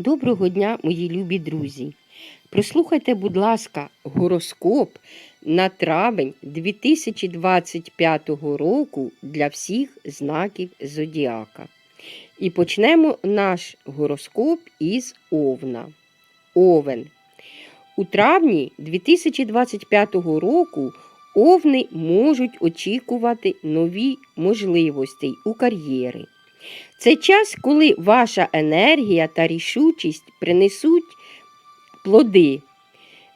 Доброго дня, мої любі друзі. Прослухайте, будь ласка, гороскоп на травень 2025 року для всіх знаків Зодіака. І почнемо наш гороскоп із Овна. Овен. У травні 2025 року овни можуть очікувати нові можливості у кар'єри. Це час, коли ваша енергія та рішучість принесуть плоди.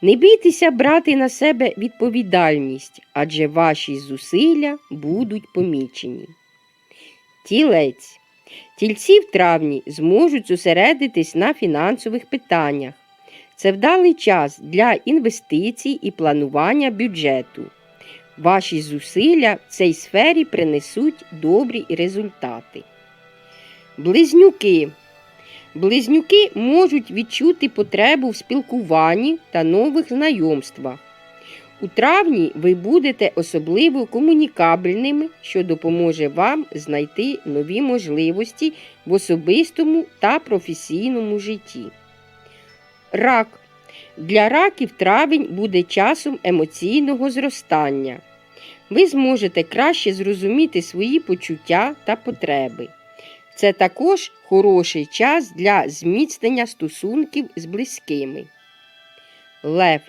Не бійтеся брати на себе відповідальність, адже ваші зусилля будуть помічені. Тілець. Тільці в травні зможуть зосередитись на фінансових питаннях. Це вдалий час для інвестицій і планування бюджету. Ваші зусилля в цій сфері принесуть добрі результати. Близнюки. Близнюки можуть відчути потребу в спілкуванні та нових знайомствах. У травні ви будете особливо комунікабельними, що допоможе вам знайти нові можливості в особистому та професійному житті. Рак. Для раків травень буде часом емоційного зростання. Ви зможете краще зрозуміти свої почуття та потреби. Це також хороший час для зміцнення стосунків з близькими. Лев.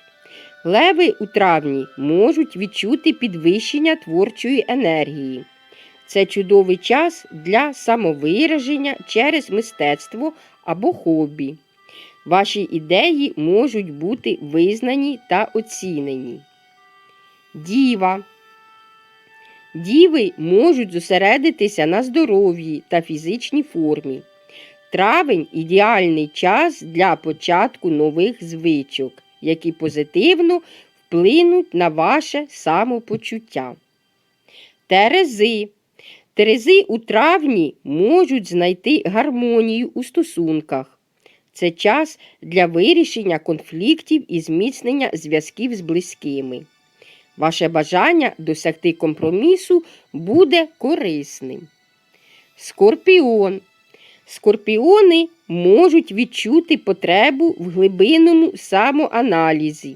Леви у травні можуть відчути підвищення творчої енергії. Це чудовий час для самовираження через мистецтво або хобі. Ваші ідеї можуть бути визнані та оцінені. Діва. Діви можуть зосередитися на здоров'ї та фізичній формі. Травень ідеальний час для початку нових звичок, які позитивно вплинуть на ваше самопочуття. Терези. Терези у травні можуть знайти гармонію у стосунках. Це час для вирішення конфліктів і зміцнення зв'язків з близькими. Ваше бажання досягти компромісу буде корисним. Скорпіон. Скорпіони можуть відчути потребу в глибинному самоаналізі.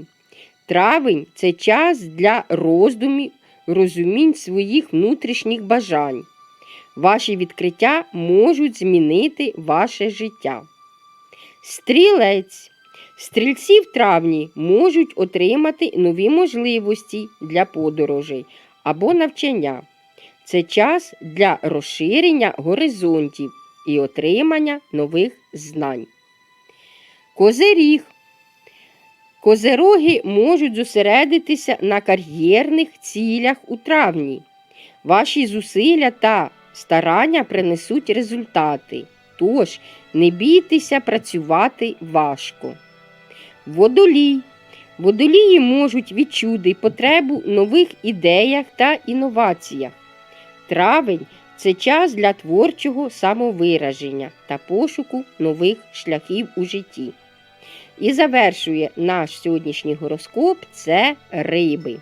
Травень це час для роздумів, розумінь своїх внутрішніх бажань. Ваші відкриття можуть змінити ваше життя. Стрілець. Стрільці в травні можуть отримати нові можливості для подорожей або навчання. Це час для розширення горизонтів і отримання нових знань. Козиріг. Козероги можуть зосередитися на кар'єрних цілях у травні. Ваші зусилля та старання принесуть результати. Тож не бійтеся працювати важко. Водолій. Водолії можуть відчути потребу нових ідеях та інноваціях. Травень це час для творчого самовираження та пошуку нових шляхів у житті. І завершує наш сьогоднішній гороскоп це риби.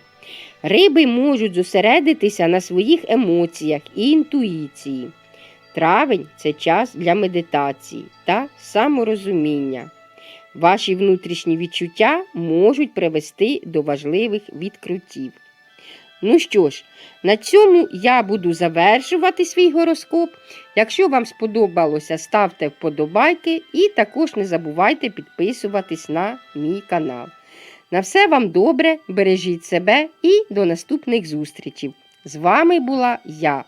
Риби можуть зосередитися на своїх емоціях і інтуїції. Травень це час для медитації та саморозуміння. Ваші внутрішні відчуття можуть привести до важливих відкриттів. Ну що ж, на цьому я буду завершувати свій гороскоп. Якщо вам сподобалося, ставте вподобайки і також не забувайте підписуватись на мій канал. На все вам добре, бережіть себе і до наступних зустрічей. З вами була я,